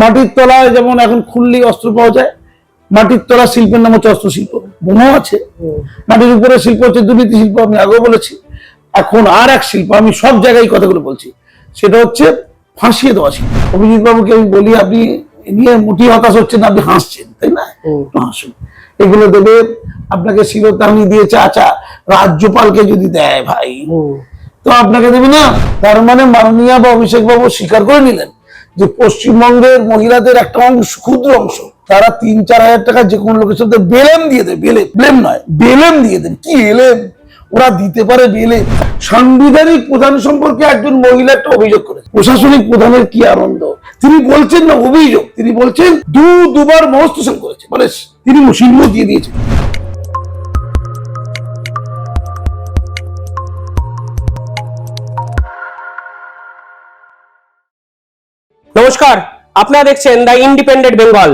মাটির তলায় যেমন এখন খুললি অস্ত্র পাওয়া যায় মাটির তলা শিল্পের নাম হচ্ছে অস্ত্র শিল্প আছে। মাটির উপরে শিল্প হচ্ছে দুর্নীতি শিল্প আমি আগেও বলেছি। এখন আর এক শিল্প আমি সব জায়গায় কথাগুলো বলছি। সেটা হচ্ছে ফাঁসিয়ে দেওয়া শিল্প। অভিজিৎ বাবুকে আমি বলি আপনি এ নিয়ে মোটেই হতাশ হচ্ছেন আপনি হাসছেন তাই না। একটু হাসুন। এগুলো দেবে আপনাকে শিরোতানি দিয়েছে আচ্ছা রাজ্যপালকে যদি দেয় ভাই। তো আপনাকে দেবে না তার মানে মাননীয় বা অভিষেক বাবু স্বীকার করে নিলেন। যে পশ্চিমবঙ্গের মহিলাদের একটা অংশ, ক্ষুদ্র অংশ, তারা তিন, চার হাজার টাকা যে কোনো লোকের সাথে বেলেম দিয়ে দেয় বেলে ব্লেম নয়, বেলেম দিয়ে দেন। কি এলেম? ওরা দিতে পারে বেলে সাংবিধানিক প্রধান সম্পর্কে একজন মহিলা একটা অভিযোগ করে। প্রশাসনিক প্রধানের কি আনন্দ? তিনি বলছেন না অভিযোগ, তিনি বলছেন দু, দুবার মহস্তোষণ করেছে মানে তিনি মুসিল্য দিয়ে দিয়েছেন। নমস্কার, আপনারা দেখছেন দ্য ইন্ডিপেন্ডেন্ট বেঙ্গল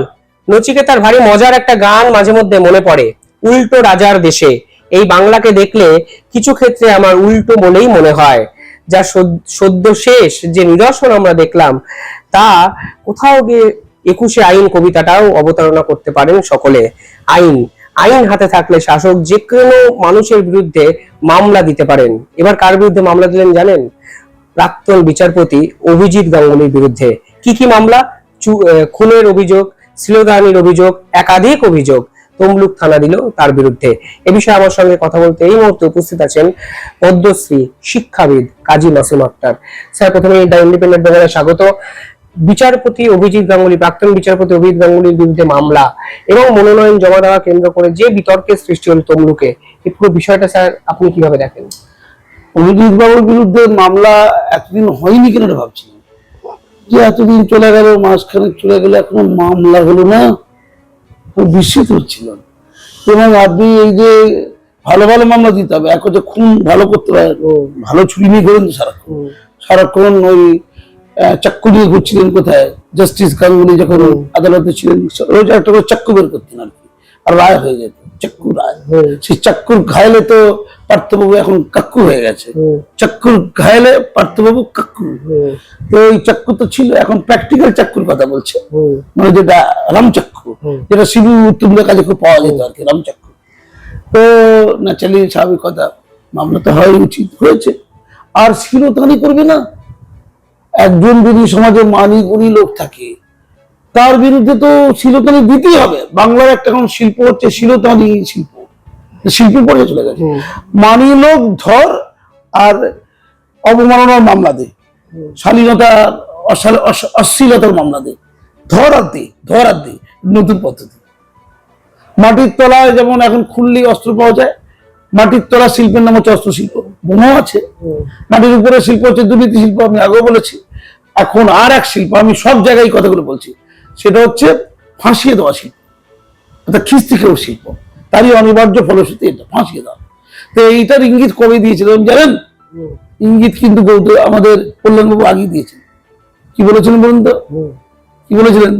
নচিকেতার ভারী মজার একটা গান মাঝে মধ্যে মনে পড়ে, উল্টো রাজার দেশে। এই বাংলাকে দেখলে কিছু ক্ষেত্রে আমার উল্টো বলেই মনে হয়। যা সদ্য শেষ যে নিদর্শন আমরা দেখলাম, তা কোথাও গিয়ে একুশে আইন কবিতাটাও অবতারণা করতে পারেন সকলে। আইন আইন হাতে থাকলে শাসক যে কোনো মানুষের বিরুদ্ধে মামলা দিতে পারেন। এবার কার বিরুদ্ধে মামলা দিলেন জানেন? প্রাক্তন বিচারপতি অভিজিৎ গাঙ্গুলির বিরুদ্ধে কি কি মামলা? খুনের অভিযোগ, শ্লীলতাহানির অভিযোগ, একাধিক অভিযোগ তমলুক থানা দিল তার বিরুদ্ধে। এ বিষয়ে আমার সঙ্গে কথা বলতে এই মুহূর্তে উপস্থিত আছেন পদ্মশ্রী শিক্ষাবিদ কাজী মাসুম আক্তার। স্যার, প্রথমে দ্য ইন্ডিপেন্ডেন্ট বেঙ্গলে স্বাগত। বিচারপতি অভিজিৎ গাঙ্গুলি, প্রাক্তন বিচারপতি অভিজিৎ গাঙ্গুলির বিরুদ্ধে মামলা এবং মনোনয়ন জমা দেওয়া কেন্দ্র করে যে বিতর্কের সৃষ্টি হল তমলুকে এই পুরো বিষয়টা স্যার আপনি কীভাবে দেখেন? অভিজিৎ বাবুর বিরুদ্ধে মামলা এতদিন হয়নি কেন এটা ভাবছি? যে এতদিন চলে গেল মাঝখানে চলে গেল এখনও মামলা হলো না। আমি বিস্মিত হচ্ছিলাম। এবং আপনি এই যে ভালো ভালো মামলা দিতে হবে এক হচ্ছে খুন ভালো করতে পারে ভালো ছুরি নিয়ে ঘুরেন সারাক্ষণ। সারাক্ষণ ওই চাক্কু নিয়ে ঘুরছিলেন কোথায়? জাস্টিস গাঙ্গুলি যখন আদালতে ছিলেন রোজ একটা করে চাক্কু বের করতেন আর কি আর রায় হয়ে যেত। চাক্কু রায় হুম। সেই চাক্কুর ঘায়লে তো পার্থবাবু এখন কাক্কু হয়ে গেছে। হুম। ঘায়লে পার্থবাবু কাক্কু। তো ওই চাক্কু তো ছিল এখন প্র্যাকটিক্যাল চাক্কুর কথা বলছে। মানে যেটা রামচাক্কু যেটা শিবু তুমদের কাজে খুব পাওয়া যেত আর কি রামচাক্কু তো ন্যাচারালি স্বাভাবিক কথা মামলা তো হয় উচিত হয়েছে। আর শিরোতানি করবে না। একজন যদি সমাজে মানি গুণী লোক থাকে তার বিরুদ্ধে তো শিরোতানি দিতেই হবে। বাংলার একটা এখন শিল্প হচ্ছে শিরোতানি শিল্প। শিল্পী পর্যায়ে চলে গেছে। মানি লোক ধর আর অবমাননার মামলা দে। শালীনতার অশ্লীলতার মামলা দে। ধর আর দে ধর আর দে। নতুন পদ্ধতি। মাটির তলায় যেমন এখন খুললি অস্ত্র পাওয়া যায় মাটির তলা শিল্পের নাম হচ্ছে অস্ত্র শিল্প বোনাও আছে মাটির উপরে শিল্প হচ্ছে দুর্নীতি শিল্প আমি আগেও বলেছি। এখন আর এক শিল্প আমি সব জায়গায় কথাগুলো বলছি। সেটা হচ্ছে ফাঁসিয়ে দেওয়া শিল্প। অর্থাৎ খিস্তি খেয়েও শিল্প। তারই অনিবার্য ফলশ্রুতি এটা ফাঁসিয়ে দেওয়া। তো এইটার ইঙ্গিত কবে দিয়েছিলেন জানেন? ইঙ্গিত কিন্তু গৌত আমাদের কল্যাণবাবু আগে দিয়েছেন। কি বলেছিলেন বলুন তো? কি বলেছিলেন?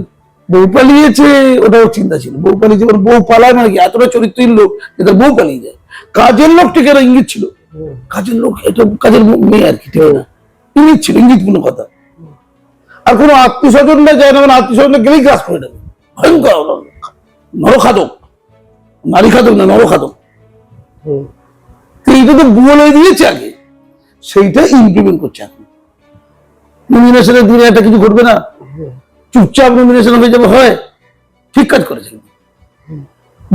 বউ পালিয়েছে ওটাও চিন্তা ছিল। বউ পালিয়েছে বউ পালায় মানে কি? এতটা চরিত্রহীন লোক যে তার বউ পালিয়ে যায়। কাজের লোক ঠিক একটা ইঙ্গিত ছিল? কাজের লোক এটা কাজের মেয়ে আর কি ঠিক না। ইঙ্গিত ছিল ইঙ্গিতপূর্ণ কথা। আর কোনো আত্মীয় স্বজনরা যায় না মানে আত্মীয় স্বজনরা গেলেই গ্রাস করে নেবে ভয়ঙ্কর নরখাদক। নারী খাদক না নরখাদক। এইটা তো বলে দিয়েছে আগে। সেইটা ইমপ্লিমেন্ট করছে এখন। নমিনেশনের দিনে একটা কিছু ঘটবে না? চুপচাপ নমিনেশন হয়ে যাবে হয়। ঠিক কাজ করেছে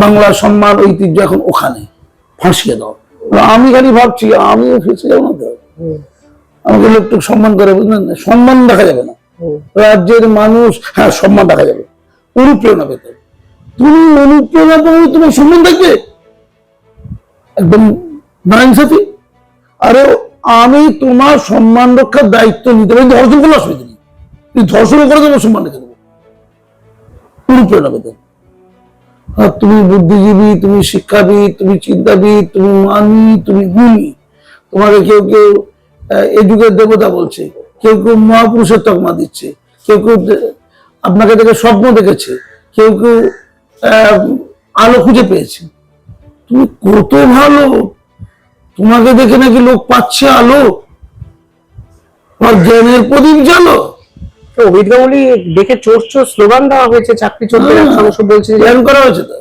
বাংলার সম্মান ঐতিহ্য এখন ওখানে। ফাঁসিয়ে দাও। আমি খালি ভাবছি আমিও ফেসে যাব না তো। আমাকে লোকটু সম্মান করে বুঝলেন? না সম্মান দেখা যাবে না। রাজ্যের মানুষ হ্যাঁ সম্মান দেখা যাবে। অনুপ্রেরণা পেতে তুমি অনুপ্রেরণা পাবে তোমার সম্মান থাকবে। একদম নারায়ণ আরে আমি তোমার সম্মান রক্ষার দায়িত্ব নিতে পারি ধর্ষণ করলে অসুবিধা নেই। তুমি ধর্ষণ করে তোমার সম্মান রেখে দেবো। অনুপ্রেরণা পেতে। আর তুমি বুদ্ধিজীবী তুমি শিক্ষাবিদ তুমি চিন্তাবিদ তুমি মানি তুমি গুণী তোমাকে কেউ কেউ আহ, এ যুগের দেবতা বলছে। কেউ কেউ মহাপুরুষের তকমা দিচ্ছে কেউ কেউ আপনাকে দেখে স্বপ্ন দেখেছে কেউ কেউ আলো খুঁজে পেয়েছে। তুমি কত ভালো তোমাকে দেখে নাকি লোক পাচ্ছে আলো তোমার জ্ঞানের প্রদীপ জানো তো গাঙ্গুলি দেখে চোর চোর স্লোগান দেওয়া হয়েছে চাকরি এক সংসদ বলছে প্ল্যান করা হয়েছে তো।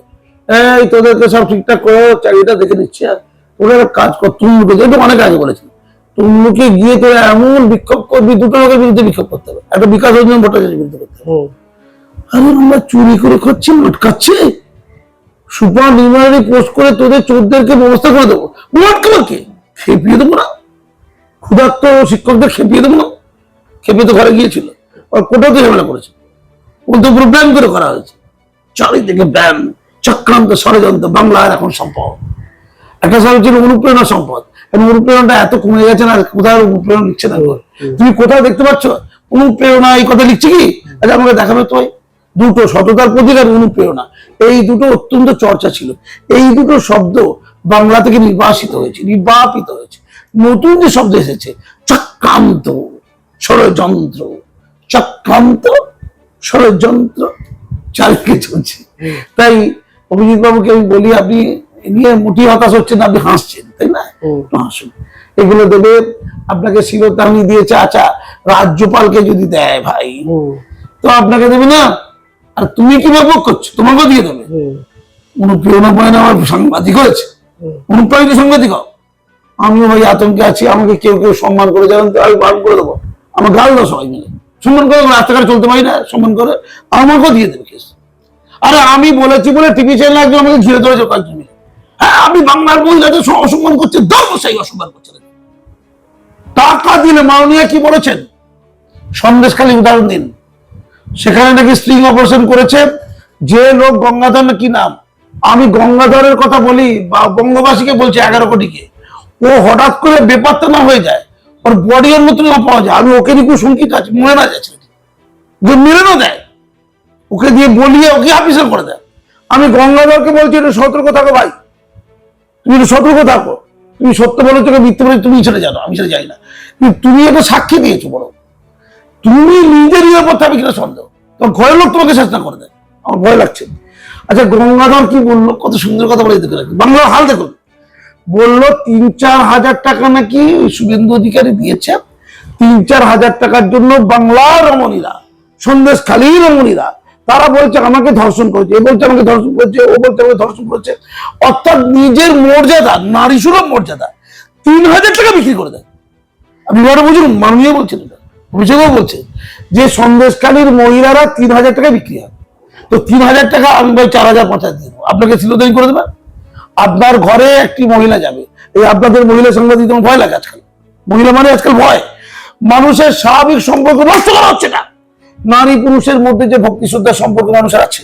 এই তোদেরকে সব ঠিকঠাক করে চাকরিটা দেখে নিচ্ছে আর ওরা কাজ কর তুমলুকে যেটা অনেক আগে বলেছি তুমলুকে গিয়ে তোরা এমন বিক্ষোভ করবি দুটো লোকের বিরুদ্ধে বিক্ষোভ করতে হবে। একটা বিকাশ রঞ্জন ভট্টাচার্যের বিরুদ্ধে করতে হবে। আরে আমরা চুরি করে খাচ্ছি লটকাচ্ছে সুপার নির্মাণী পোস্ট করে তোদের চোরদেরকে ব্যবস্থা করে দেবো। লটকাবো কে খেপিয়ে দেবো না। ক্ষুধার্ত শিক্ষকদের খেপিয়ে দেবো না। খেপিয়ে তো ঘরে গিয়েছিল। আর কোটাও তো ঝামেলা করেছে। ওগুলো তো পুরো প্ল্যান করে করা হয়েছে। চারিদিকে ব্যান চক্রান্ত ষড়যন্ত্র বাংলার এখন সম্পদ। একটা সময় ছিল অনুপ্রেরণা সম্পদ। অনুপ্রেরণাটা এত কমে গেছে না কোথাও অনুপ্রেরণা লিখছে না তুমি কোথাও দেখতে পাচ্ছ অনুপ্রেরণা এই কথা লিখছে কি? আচ্ছা আমাকে দেখাবে তো দুটো সততার প্রতীক আর অনুপ্রেরণা। এই দুটো অত্যন্ত চর্চা ছিল। এই দুটো শব্দ বাংলা থেকে নির্বাসিত হয়েছে নির্বাপিত হয়েছে। নতুন যে শব্দ এসেছে চক্রান্ত ষড়যন্ত্র। চক্রান্ত ষড়যন্ত্র। চারিদিকে চলছে। তাই অভিজিৎ বাবুকে আমি বলি আপনি এ নিয়ে মোটি হতাশ হচ্ছেন না, আপনি হাসছেন তাই না? হাসুন এগুলো দেবে আপনাকে শিরোধানি দিয়েছে আচ্ছা রাজ্যপালকে যদি দেয় ভাই। তো আপনাকে দেবে না? আর তুমি কি বক করছ? তোমাকেও দিয়ে দেবে। অনুপ্রেরণা পায় না আমার সাংবাদিক হয়েছে। অনুপ্রাণিত সাংবাদিক হও। আমিও ভাই আতঙ্কে আছি আমাকে কেউ কেউ সম্মান করে যাবেন তো আমি বারণ করে দেবো। আমার গাল দাও সবাই মিলে। সম্মান করে রাস্তাঘাটে চলতে পারি না সম্মান করে আমাকেও দিয়ে দেবে কেস। আরে আমি বলেছি বলে টিভি চ্যানেল একজন আমাকে ঘিরে ধরেছে কয়েকজন। হ্যাঁ আমি বাংলার মহিলাদের অসম্মান করছে দাও সেই অসম্মান করছে টাকা দিলে মাননীয় কি বলেছেন? সন্দেশখালী উদাহরণ দিন। সেখানে নাকি স্ট্রিং অপারেশন করেছে। যে লোক গঙ্গাধর না কি নাম? আমি গঙ্গাধরের কথা বলি বা বঙ্গবাসীকে বলছি এগারো কোটিকে। ও হঠাৎ করে বেপাত্তা না হয়ে যায়, ওর বডি এর মতন না পাওয়া যায়। আমি ওকে নিয়ে খুব শঙ্কিত আছি মরে না যাচ্ছে যে মেরে না দেয়। ওকে দিয়ে বলিয়ে ওকে অফিসার করে দেয়। আমি গঙ্গাধরকে বলছি একটু সতর্ক থাকো ভাই। তুমি একটু সতর্ক থাকো। তুমি সত্য বলে তোকে, মিথ্যে বলে তুমি সেটা জানো, আমি সেটা জানি না। কিন্তু তুমি একটা সাক্ষী দিয়েছ বলো। তুমি নিজের পথে আমি কিনা সন্দেহ। তোমার ঘরের লোক তোমাকে চেষ্টা করে দেয়। আমার ভয় লাগছে। আচ্ছা গঙ্গাধর কি বলল? কত সুন্দর কথা বলে দেখে রাখি বাংলার হাল দেখুন বলল, তিন চার হাজার টাকা নাকি শুভেন্দু অধিকারী দিয়েছে তিন চার হাজার টাকার জন্য বাংলার রমণীরা সন্দেশ খালি রমণীরা তারা বলছে, আমাকে ধর্ষণ করেছে। এ বলছে, আমাকে ধর্ষণ করেছে। ও বলছে, আমাকে ধর্ষণ করেছে। অর্থাৎ নিজের মর্যাদা নারী সুলভ মর্যাদা তিন হাজার টাকা বিক্রি করে দেয়। আপনি বড় বুঝুন মাননীয় বলছেন এটা। অভিষেকও বলছে যে সন্দেশকালীর মহিলারা তিন হাজার টাকা বিক্রি হয়। তো তিন হাজার টাকা আমি ভাই চার হাজার পঞ্চাশ দিয়ে দেবো। আপনাকে সিলোদারি করে দেবেন আপনার ঘরে একটি মহিলা যাবে। এই আপনাদের মহিলা সাংবাদিক ভয় লাগে আজকাল। মহিলা মানে আজকাল ভয়। মানুষের স্বাভাবিক সম্পর্ক নষ্ট করা হচ্ছে না। নারী পুরুষের মধ্যে যে ভক্তি শ্রদ্ধার সম্পর্ক মানুষের আছে,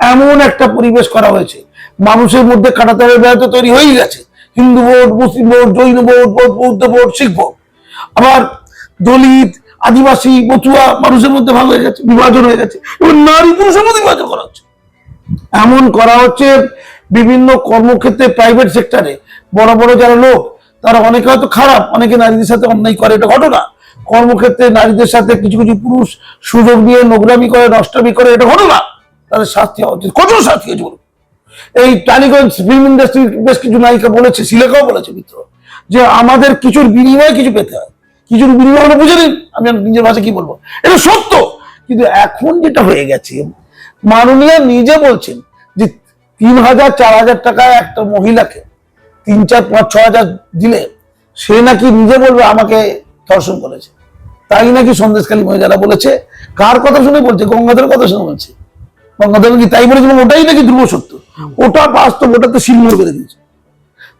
এমন একটা পরিবেশ করা হয়েছে। মানুষের মধ্যে কাটাতারের বেড়াতে তৈরি হয়েই গেছে। Hindu vote, Muslim vote, Jain vote, বৌদ্ধ ভোট শিখ ভোট। আবার দলিত, আদিবাসী মতুয়া মানুষের মধ্যে ভাগ হয়ে গেছে, বিভাজন হয়ে গেছে। এবং নারী পুরুষের মধ্যে বিভাজন করা হচ্ছে। এমন করা হচ্ছে বিভিন্ন কর্মক্ষেত্রে প্রাইভেট সেক্টরে বড় বড় যারা লোক, তারা অনেকে হয়তো খারাপ, অনেকে নারীদের সাথে অন্যায় করে, এটা ঘটনা। কর্মক্ষেত্রে নারীদের সাথে কিছু কিছু পুরুষ সুযোগ নিয়ে নোংরামি করে, নষ্টামি করে, এটা ঘটনা। তাদের শাস্তি হওয়া উচিত। কঠোর শাস্তি হয়েছে এই টালিগঞ্জ ফিল্ম ইন্ডাস্ট্রির বেশ কিছু নায়িকা বলেছে শিলেখাও বলেছে মিত্র, যে আমাদের কিছুর বিনিময়ে কিছু পেতে হয়। কিছুর বিনিময় আমরা বুঝে নিন আমি নিজের ভাষা কি বলব? এটা সত্য। কিন্তু এখন যেটা হয়ে গেছে, মাননীয় নিজে বলছেন যে তিন হাজার, চার হাজার টাকায় একটা মহিলাকে তিন, চার, পাঁচ, ছ হাজার দিলে সে নাকি নিজে বলবে, আমাকে ধর্ষণ করেছে। তাই নাকি সন্দেশকালী মহিলারা বলেছে? কার কথা শুনে বলছে? গঙ্গাধরের কথা শুনে বলছে। গঙ্গাধর কি তাই বলেছিল? ওটাই নাকি ধ্রুব সত্য। ওটা বাস্তব ওটাতে শিলমোড় করে দিয়েছে।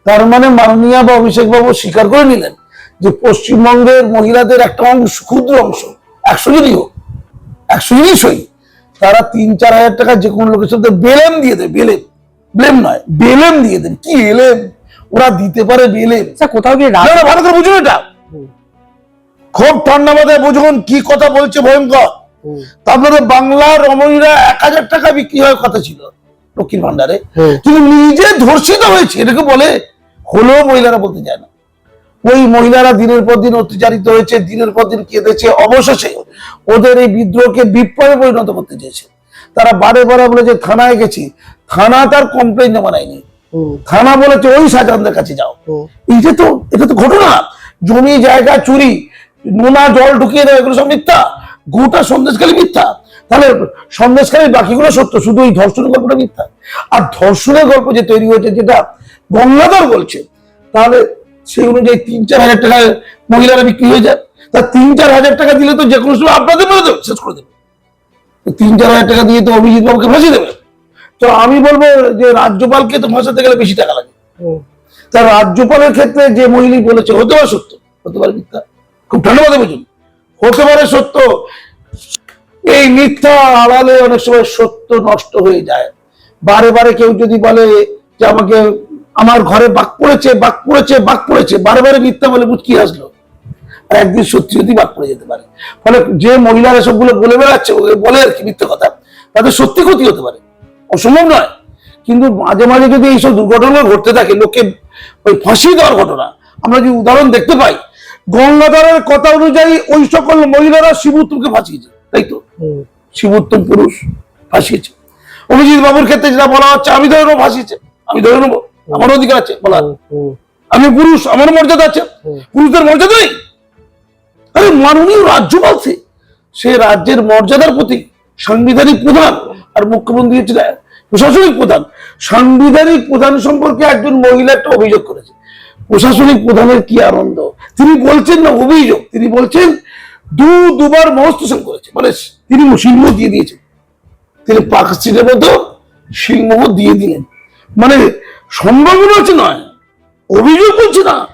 তার মানে মাননীয় বা অভিষেক বাবু স্বীকার করে নিলেন যে পশ্চিমবঙ্গের মহিলাদের একটা অংশ ক্ষুদ্র অংশ একশো জনই হোক একশো জিনিসই তারা তিন চার হাজার টাকা যে কোনো লোকের সাথে বেলেম দিয়ে দেবে বেলেম। ব্লেম নয় বেলেম দিয়ে দেন। কি এলেম? ওরা দিতে পারে বেলেম। কোথাও রাজ- ভালো করে বুঝুন এটা। খুব ঠান্ডা মাথায় বুঝুন কি কথা বলছে ভয়ঙ্কর। তারপরে বাংলার রমণীরা এক হাজার টাকা বিক্রি হওয়ার কথা ছিল লক্ষ্মীর ভান্ডারে। কিন্তু নিজে ধর্ষিত হয়েছে এটাকে বলে হলেও মহিলারা বলতে চায় না। ওই মহিলারা দিনের পর দিন অত্যাচারিত হয়েছে দিনের পর দিন কেঁদেছে অবশেষে ওদের এই বিদ্রোহকে বিপ্লবে পরিণত করতে চেয়েছে। তারা বারে বারে বলেছে থানায় গেছি থানা তার কমপ্লেন জমা নেয়নি। থানা বলেছে ওই শাহজাহানদের কাছে যাও। এইটা তো এটা তো ঘটনা। জমি জায়গা চুরি নোনা জল ঢুকিয়ে দেয় এগুলো সব মিথ্যা। গোটা সন্দেশখালী মিথ্যা। তাহলে সন্দেশখালীর বাকিগুলো সত্য শুধু এই ধর্ষণের গল্পটা মিথ্যা। আর ধর্ষণের গল্প যে তৈরি হয়েছে যেটা গঙ্গাধর বলছে তাহলে সেই অনুযায়ী তিন চার হাজার টাকা মহিলারা বিক্রি হয়ে যায়। তা তিন চার হাজার টাকা দিলে তো যে কোনো সময় আপনাদের মেরে দেবে শেষ করে দেবে। তিন চার হাজার টাকা দিয়ে তো অভিজিৎ বাবুকে ফাঁসিয়ে দেবে। তো আমি বলব যে রাজ্যপালকে তো ফাঁসাতে গেলে বেশি টাকা লাগে। তা রাজ্যপালের ক্ষেত্রে যে মহিলা বলেছে হতে পারে সত্য হতে পারে মিথ্যা। খুব কথা বুঝুন হতে পারে সত্য, এই মিথ্যা আড়ালে অনেক সময় সত্য নষ্ট হয়ে যায়। বারে বারে কেউ যদি বলে যে আমাকে, আমার ঘরে বাক পড়েছে বাক পড়েছে বাক পড়েছে, বারে বারে মিথ্যা বলে বুঝকি আসলো? আর একদিন সত্যি যদি বাক পড়ে যেতে পারে। ফলে যে মহিলারা সবগুলো বলে বেড়াচ্ছে বলে আর কি মিথ্যা কথা। তাদের সত্যি ক্ষতি হতে পারে। অসম্ভব নয়। কিন্তু মাঝে মাঝে যদি এইসব দুর্ঘটনা ঘটতে থাকে, লোককে ওই ফাঁসি দেওয়ার ঘটনা, আমরা যে উদাহরণ দেখতে পাই গঙ্গাধরের কথা অনুযায়ী ওই সকল মহিলারা শিবুত্তমকে ফাঁসিয়েছে তাই তো? শিবুত্তম পুরুষ ফাঁসিয়েছে। অভিজিৎ বাবুর ক্ষেত্রে যেটা বলা হচ্ছে আমি ধরে নেব ফাঁসিয়েছে আমি ধরে নেব আমার অধিকার আছে বলার। আমি পুরুষ আমার মর্যাদা আছে। পুরুষদের মর্যাদা নেই? আরে মাননীয় রাজ্য বলছে সে রাজ্যের মর্যাদার প্রতি সাংবিধানিক প্রধান আর মুখ্যমন্ত্রী হচ্ছে প্রশাসনিক প্রধান। সাংবিধানিক প্রধান সম্পর্কে একজন মহিলা একটা অভিযোগ করেছে। প্রশাসনিক প্রধানের কি আনন্দ? তিনি বলছেন না অভিযোগ, তিনি বলছেন দু, দুবার মহস্তোষণ করেছে। মানে তিনি সিংহ দিয়ে দিয়েছেন। তিনি পাক স্ট্রিটের মতো সিংহ দিয়ে দিলেন। মানে সম্ভাবনা হচ্ছে নয় অভিযোগ বলছে না।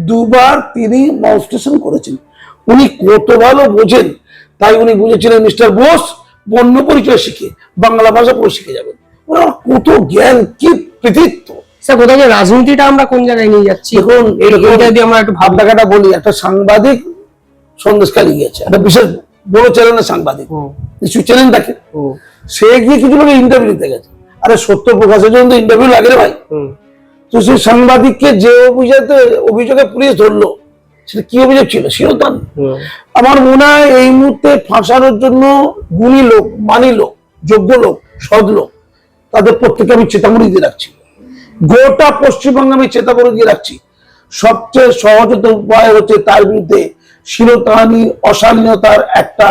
দুবার তিনি মনস্ট্রেশন করেছেন। উনি কত ভালো বোঝেন। তাই উনি বুঝেছিলেন, মিস্টার বোস বন্য পরিচয় শিখে বাংলা ভাষা পুরো শিখে যাবেন। ওনার কত জ্ঞান, কি কৃতিত্ব। স্যার কোথাও যে রাজনীতিটা আমরা কোন জায়গায় নিয়ে যাচ্ছি? এই- এইটা যদি আমরা একটু ভাব ভাবনাকাটা বলি। একটা সাংবাদিক সন্দেশকালী গিয়েছে। একটা বিশেষ বড় চ্যানেলের সাংবাদিক। নিশ্চয়ই চ্যানেল দেখে সে গিয়ে কিছু লোক ইন্টারভিউ দিতে গেছে। আরে সত্য প্রকাশের জন্য ইন্টারভিউ লাগে রে ভাই। তো সেই সাংবাদিককে যে অভিযোগে অভিযোগে পুলিশ ধরলো সেটা কি অভিযোগ ছিল? শিরোতান আমার মনে হয় এই মুহূর্তে ফাঁসানোর জন্য গুণী লোক মানি লোক যোগ্য লোক সৎ লোক তাদের প্রত্যেকে আমি চেতামণি দিয়ে রাখছি। গোটা পশ্চিমবঙ্গে আমি চেতামণি দিয়ে রাখছি। সবচেয়ে সহজত উপায় হচ্ছে তার বিরুদ্ধে শিরোতানি অশালীনতার একটা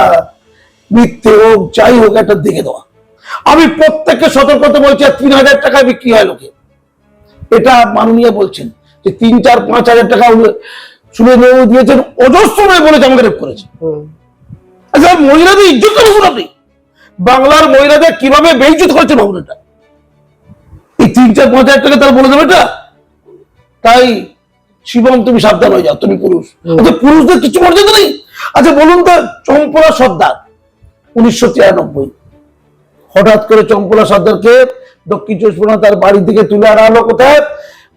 মিথ্যে হোক যাই হোক একটা দেখে দেওয়া। আমি প্রত্যেককে সতর্কতা বলছি আর তিন হাজার টাকায় বিক্রি হয় লোকে। এটা মাননীয় বলছেন যে তিন চার পাঁচ হাজার টাকা শুনে দিয়েছেন অজস্র মেয়ে বলেছে আমাকে রেপ করেছে। আচ্ছা মহিলাদের ইজ্জত ভাবুন আপনি বাংলার মহিলাদের কীভাবে বেইজ্জত করেছে ভাবুন এটা? এই তিন চার পাঁচ হাজার টাকা তারা বলে দেবে এটা? তাই শিবম তুমি সাবধান হয়ে যাও তুমি পুরুষ। আচ্ছা পুরুষদের কিছু মর্যাদা নেই? আচ্ছা বলুন তো চম্পলা সর্দার উনিশশো তিরানব্বই হঠাৎ করে চম্পলা সর্দারকে দক্ষিণ চব্বিশ পরগনা তার বাড়ি থেকে তুলে আনা হলো কোথায়?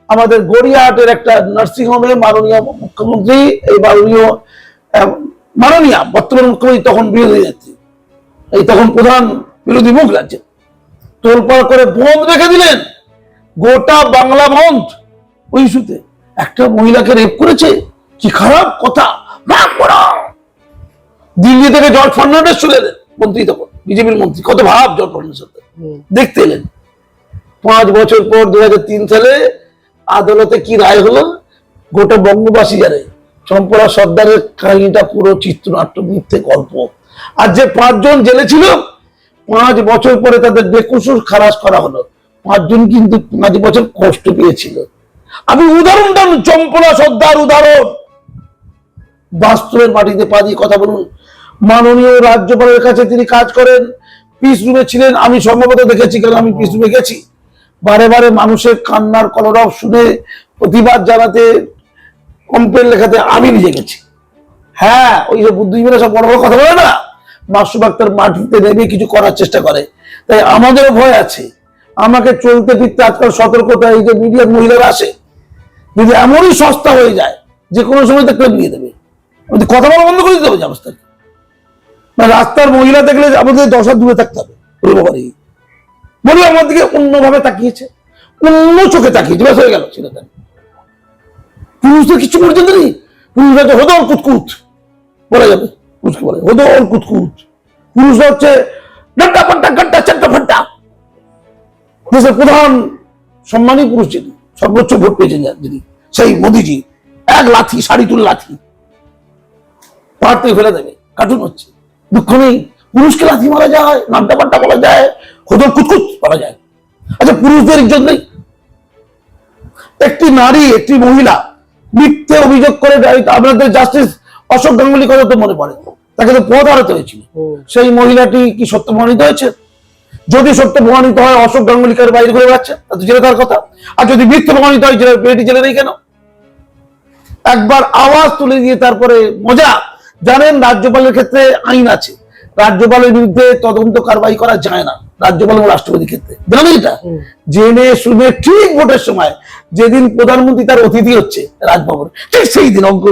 আমাদের গড়িয়াহাটের একটা নার্সিং হোমে মাননীয় মুখ্যমন্ত্রী এই মাননীয় মাননীয় বর্তমান মুখ্যমন্ত্রী তখন বিরোধী নেত্রী। এই তখন প্রধান বিরোধী মুখ রাজ্যে। তোলপাড় করে বন্ধ রেখে দিলেন। গোটা বাংলা বন্ধ। ওই ইস্যুতে একটা মহিলাকে রেপ করেছে? কি খারাপ কথা? দিল্লি থেকে জর্জ ফার্নান্ডেস চলে এলেন মন্ত্রী তখন বিজেপির মন্ত্রী। কত ভাব জর্জ ফার্নান্ডেস দেখতে এলেন। পাঁচ বছর পর দু হাজার তিন সালে আদালতে কি রায় হলো? গোটা বঙ্গবাসী জানে। চম্পলা সর্দারের কাহিনীটা পুরো চিত্রনাট্য মিথ্যে গল্প। আর যে পাঁচজন জেলে ছিল পাঁচ বছর পরে তাদের বেকসুর খালাস করা হলো। পাঁচজন কিন্তু পাঁচ বছর কষ্ট পেয়েছিল। আমি উদাহরণ চম্পলা সর্দার উদাহরণ। বাস্তবের মাটিতে পা দিয়ে কথা বলুন। মাননীয় রাজ্যপালের কাছে তিনি কাজ করেন। পিস রুমে ছিলেন, আমি সম্ভবত দেখেছি কারণ আমি পিস রুমে গেছি? বারে বারে মানুষের কান্নার কলরব শুনে প্রতিবাদ জানাতে কমপ্লেন লেখাতে আমি নিজে গেছি। হ্যাঁ ওই যে বুদ্ধিজীবীরা সব বড় বড় কথা বলে না? মাসু ডাক্তার মাটিতে নেমে কিছু করার চেষ্টা করে। তাই আমাদেরও ভয় আছে। আমাকে চলতে ফিরতে আজকাল সতর্কতা, এই যে মিডিয়ার মহিলারা আসে, যদি এমনই সস্তা হয়ে যায়, যে কোনো সময় তো ক্লেম নিয়ে দেবে। কথা বলা বন্ধ করে দিতে হবে মানে রাস্তার মহিলা দেখলে আমাদের দশা দূরে থাকতে হবে। বলি আমার দিকে অন্যভাবে তাকিয়েছে, অন্য চোখে তাকিয়েছে, ব্যাস হয়ে গেল ছেলেটা পুরুষদের কিছু পর্যন্ত নেই। পুরুষরা তো হদর কুতকুত। বলা যাবে, পুরুষকে বলে হদর কুতকুত। পুরুষরা হচ্ছে ডান্টা ফান্টা গান্টা চারটা ফান্টা দেশের প্রধান সম্মানী পুরুষ যিনি সর্বোচ্চ ভোট পেয়েছেন যিনি সেই মোদিজি এক লাথি শাড়ি তুল লাথি। পাহাড় থেকে ফেলে দেবে কার্টুন হচ্ছে। দুঃখ নেই পুরুষকে লাথি মারা যায় নামটা পাল্টা বলা যায় হোদল কুচকুচ করা যায়। আচ্ছা পুরুষদের ইজ্জত নেই। একটি নারী একটি মহিলা মিথ্যে অভিযোগ করে ডাইরেক্ট আপনাদের জাস্টিস অশোক গাঙ্গুলি কথা তো মনে পড়ে। তাকে তো পথ হারাতে হয়েছিল। সেই মহিলাটি কি সত্য প্রমাণিত হয়েছে? যদি সত্য প্রমাণিত হয় অশোক গাঙ্গুলিকে বাইরে করে বেড়াচ্ছে তা তো জেলে তার কথা। আর যদি মিথ্যে প্রমাণিত হয় জেলে মেয়েটি জেলে নেই কেন? একবার আওয়াজ তুলে দিয়ে তারপরে মজা। জানেন রাজ্যপালের ক্ষেত্রে আইন আছে। রাজ্যপালের বিরুদ্ধে তদন্ত কারবাই করা যায় না। রাজ্যপাল এবং রাষ্ট্রপতির ক্ষেত্রে। জানেন এটা? জেনে শুনে ঠিক ভোটের সময় যেদিন প্রধানমন্ত্রী তার অতিথি হচ্ছে রাজভবন ঠিক সেই দিন অজ্ঞ।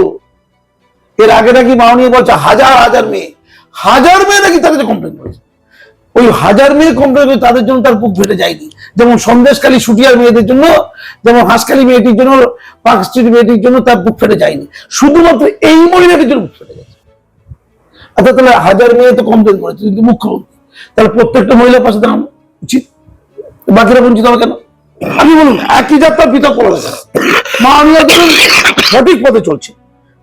এর আগে নাকি মাননীয় বলছে হাজার হাজার মেয়ে। হাজার মেয়ে নাকি তাদের কমপ্লেন করেছে। ওই হাজার মেয়ে কমপ্লেন করে তাদের জন্য তার বুক ফেটে যায়নি। যেমন সন্দেশকালী সুটিয়ার মেয়েদের জন্য, যেমন হাঁসকালী মেয়েটির জন্য, পার্ক স্ট্রিট মেয়েটির জন্য তার বুক ফেটে যায়নি। শুধুমাত্র এই মহিলাটির জন্য বুক ফেটে গেছে। আচ্ছা তাহলে হাজার মেয়ে তো কমপ্লেন করেছে কিন্তু মুখ্যমন্ত্রী? তাহলে প্রত্যেকটা মহিলার পাশে দাঁড়ানো উচিত? বাকিরা বঞ্চিত হবে কেন? আমি বলুন, একই যাত্রা পৃথক করা মাননীয় ধরুন সঠিক পথে চলছে।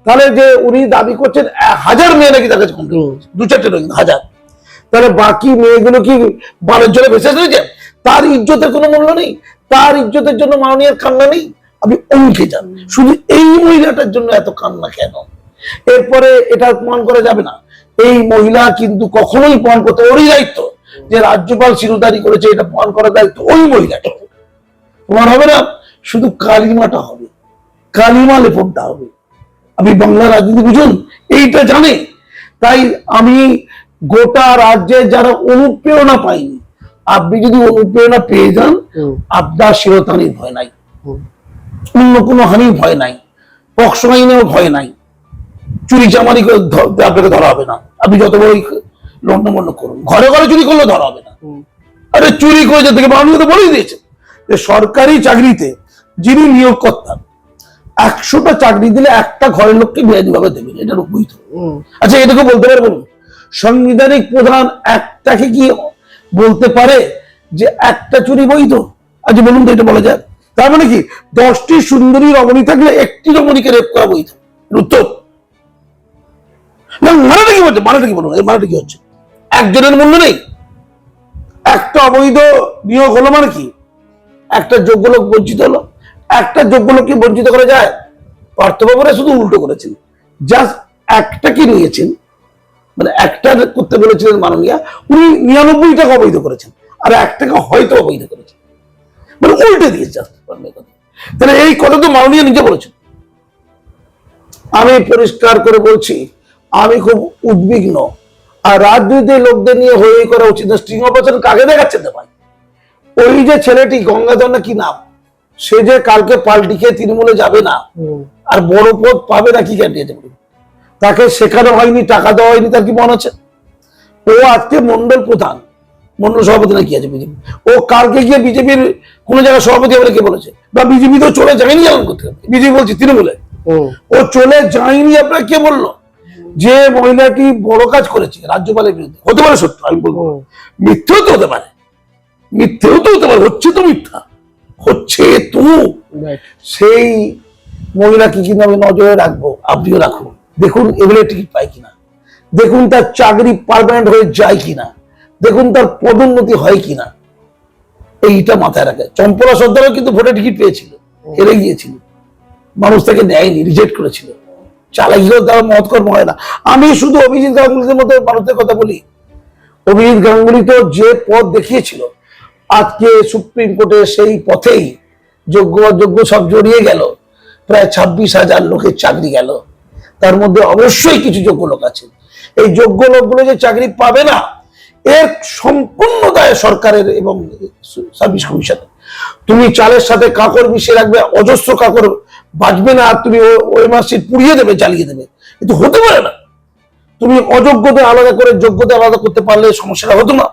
তাহলে যে উনি দাবি করছেন হাজার মেয়ে নাকি তার কাছে কমপ্লেন। দু চারটে হাজার। তাহলে বাকি মেয়েগুলো কি বারের জলে ভেসে রয়েছে তার ইজ্জতের কোনো মূল্য নেই। তার ইজ্জতের জন্য মাননীয় কান্না নেই। আমি অঙ্কে যান। শুধু এই মহিলাটার জন্য এত কান্না কেন? এরপরে এটা প্রমাণ করা যাবে না। এই মহিলা কিন্তু কখনোই প্রমাণ করতে ওরই দায়িত্ব যে রাজ্যপাল শিরোধারি করেছে, এটা প্রমাণ করার দায়িত্ব ওই মহিলাটা প্রমাণ হবে না। শুধু কালিমাটা হবে। কালিমা লেপনটা হবে। আপনি বাংলা রাজনীতি বুঝুন? এইটা জানে। তাই আমি গোটা রাজ্যে যারা অনুপ্রেরণা পাইনি আপনি যদি অনুপ্রেরণা পেয়ে যান আপনার শিরোধানির ভয় নাই। অন্য কোনো হানির ভয় নাই। পক্ষ আইনেও ভয় নাই। চুরি চামারি করে আপনাকে ধরা হবে না। আপনি যত বড় লন্ডমন্ড করুন ঘরে ঘরে চুরি করলে ধরা হবে না। আরে চুরি করে যেতে মাননীয় তো বলেই দিয়েছে যে সরকারি চাকরিতে যিনি নিয়োগকর্তা একশোটা চাকরি দিলে একটা ঘরের লোককে বেআইনি ভাবে দেবেন এটা বৈধ আচ্ছা এটাকে বলতে পারে বলুন সাংবিধানিক প্রধান একটাকে কি বলতে পারে যে একটা চুরি বৈধ? আচ্ছা বলুন তো এটা বলা যায়। তার মানে কি? দশটি সুন্দরী রমণী থাকলে একটি রমণীকে রেপ করা বৈধ। উত্তর। মানেটা কি বলছে? মানেটা কি বলুন? এর কি হচ্ছে? একজনের মূল্য নেই। একটা অবৈধ নিয়োগ হলো মানে কি? একটা যোগ্য লোক বঞ্চিত হলো। একটা যোগ্য লোককে বঞ্চিত করা যায়। পার্থবাবুরা শুধু উল্টো করেছেন। জাস্ট একটাকে নিয়েছেন? মানে একটা করতে বলেছিলেন মাননীয়া উনি নিরানব্বই টাকা অবৈধ করেছেন। আর এক টাকা হয়তো অবৈধ করেছেন। মানে উল্টে দিয়েছে তাহলে এই কথা তো মাননীয় নিজে বলেছেন। আমি পরিষ্কার করে বলছি আমি খুব উদ্বিগ্ন। আর রাজনীতি লোকদের নিয়ে হয়ে করা উচিত না। স্ট্রিং অপারেশন কাকে দেখাচ্ছেন ভাই ওই যে ছেলেটি গঙ্গাধর না কি নাম? সে যে কালকে পাল্টি খেয়ে তৃণমূলে যাবে না আর বড় পদ পাবে না কি ক্যান্ডিডেট তাকে শেখানো হয়নি টাকা দেওয়া হয়নি তার কি মনে আছে? ও আজকে মন্ডল প্রধান মন্ডল সভাপতি না কি আছে বিজেপি? ও কালকে গিয়ে বিজেপির কোন জায়গায় সভাপতি হবে কে বলেছে? বা বিজেপি তো চলে যায়নি এমন করতে হবে। বিজেপি বলছে তৃণমূলে। ও। চলে যায়নি আপনার কে বলল? যে মহিলাটি বড় কাজ করেছে রাজ্যপালের বিরুদ্ধে। হতে পারে সত্য আমি বলব মিথ্যেও তো হতে পারে। মিথ্যেও তো হতে পারে। হচ্ছে তো মিথ্যা। হচ্ছে তো। সেই মহিলাকে কিন্তু আমি নজরে রাখব আপনিও রাখুন। দেখুন এগুলো টিকিট পায় কিনা। দেখুন তার চাকরি পারমানেন্ট হয়ে যায় কিনা। দেখুন তার পদোন্নতি হয় কিনা। এইটা মাথায় রাখে। চম্পলা সর্দারও কিন্তু ভোটে টিকিট পেয়েছিল হেরে গিয়েছিল। মানুষ তাকে নেয়নি রিজেক্ট করেছিল। চালাকিও দ্বারা মহৎকর্ম হয় না। আমি শুধু অভিজিৎ গাঙ্গুলির মতো মানুষের কথা বলি। অভিজিৎ গাঙ্গুলি তো যে পথ দেখিয়েছিল, আজকে সুপ্রিম কোর্টে সেই পথেই যোগ্য অযোগ্য সব জড়িয়ে গেল। প্রায় ছাব্বিশ হাজার লোকের চাকরি গেল। তার মধ্যে অবশ্যই কিছু যোগ্য লোক আছে এই যোগ্য লোকগুলো যে চাকরি পাবে না, এর সম্পূর্ণ দায় সরকারের এবং সার্ভিস কমিশনের। তুমি চালের সাথে কাকর মিশিয়ে রাখবে, অজস্র কাকর বাঁচবে না, আর তুমি ওই মাসিট পুড়িয়ে দেবে চালিয়ে দেবে। কিন্তু হতে পারে না। তুমি অযোগ্যদের আলাদা করে যোগ্যতা আলাদা করতে পারলে সমস্যাটা হতো না।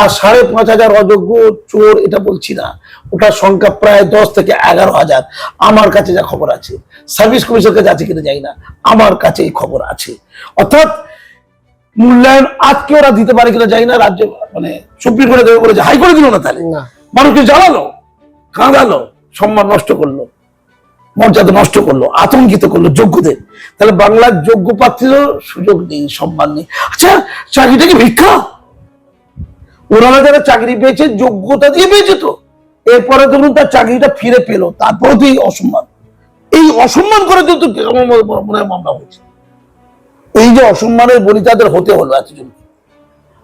আর সাড়ে পাঁচ হাজার অযোগ্য চোর এটা বলছি না। ওটার সংখ্যা প্রায় দশ থেকে এগারো হাজার। আমার কাছে যা খবর আছে সার্ভিস কমিশনের কাছে আছে কিনা যাই না। আমার কাছে এই খবর আছে। অর্থাৎ মূল্যায়ন আজকে ওরা দিতে পারে কিনা যাই না। রাজ্য মানে সুপ্রিম কোর্টে দেবে বলেছে হাইকোর্টে দিল না তাহলে। মানুষকে জ্বালালো কাঁদালো সম্মান নষ্ট করল মর্যাদা নষ্ট করল আতঙ্কিত করল যোগ্যদের। তাহলে বাংলার যোগ্য প্রার্থীরও সুযোগ নেই সম্মান নেই। আচ্ছা চাকরিটা কি ভিক্ষা ওনারা যারা চাকরি পেয়েছে, যোগ্যতা দিয়ে পেয়েছে তো। এরপরে ধরুন তার চাকরিটা ফিরে পেল তারপরে তো এই অসম্মান। এই অসম্মান করে কিন্তু মামলা হয়েছে। এই যে অসম্মানের বলি তাদের হতে হলো এতজন।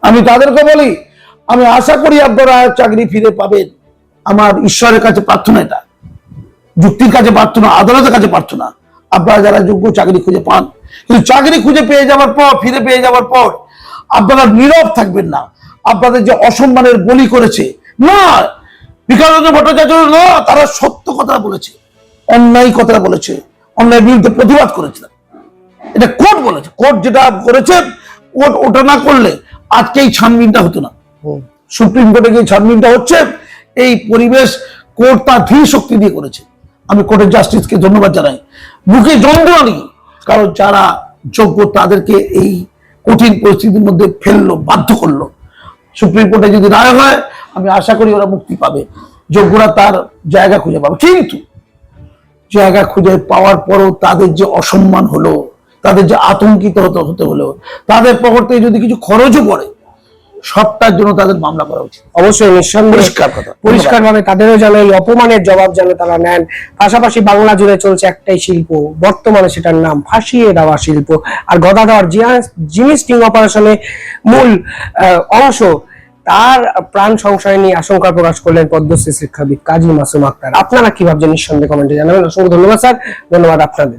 আমি তাদেরকে বলি, আমি আশা করি আপনারা চাকরি ফিরে পাবেন। আমার ঈশ্বরের কাছে প্রার্থনা এটা। যুক্তির কাছে প্রার্থনা, আদালতের কাছে প্রার্থনা। আপনারা যারা যোগ্য চাকরি খুঁজে পান, কিন্তু চাকরি খুঁজে পেয়ে যাওয়ার পর, ফিরে পেয়ে যাওয়ার পর আপনারা নীরব থাকবেন না। আপনাদের যে অসম্মানের বলি করেছে না বিকাশরঞ্জন ভট্টাচার্য না তারা সত্য কথা বলেছে অন্যায় কথা বলেছে অন্যায় বিরুদ্ধে প্রতিবাদ করেছে। এটা কোর্ট বলেছে কোর্ট যেটা করেছে কোর্ট ওটা না করলে আজকে এই ছানবিনটা হতো না। সুপ্রিম কোর্টে গিয়ে ছানবিনটা হচ্ছে এই পরিবেশ কোর্ট তার ধীর শক্তি দিয়ে করেছে। আমি কোর্টের জাস্টিসকে ধন্যবাদ জানাই। বুকে যন্ত্রণা নেই কারণ যারা যোগ্য তাদেরকে এই কঠিন পরিস্থিতির মধ্যে ফেলল বাধ্য করল। সুপ্রিম কোর্টে যদি রায় হয় আমি আশা করি ওরা মুক্তি পাবে। যোগ্যরা তার জায়গা খুঁজে পাবে। কিন্তু জায়গা খুঁজে পাওয়ার পরও তাদের যে অসম্মান হলো তাদের যে আতঙ্কিত হতে হতে হলো তাদের পকর থেকে যদি কিছু খরচও পড়ে সবটার জন্য তাদের মামলা করা উচিত। অবশ্যই পরিষ্কার কথা। পরিষ্কার ভাবে তাদেরও যেন এই অপমানের জবাব যেন তারা নেন। পাশাপাশি বাংলা জুড়ে চলছে একটাই শিল্প বর্তমানে সেটার নাম ফাঁসিয়ে দেওয়া শিল্প। আর গদাধর জিয়া- যিনি স্টিং অপারেশনে মূল আহ, অংশ তার প্রাণ সংশয় নিয়ে আশঙ্কা প্রকাশ করলেন পদ্মশ্রী শিক্ষাবিদ কাজী মাসুম আক্তার। আপনারা কি ভাবছেন নিঃসন্দেহে কমেন্টে জানাবেন। অসংখ্য ধন্যবাদ, স্যার। ধন্যবাদ আপনাদের।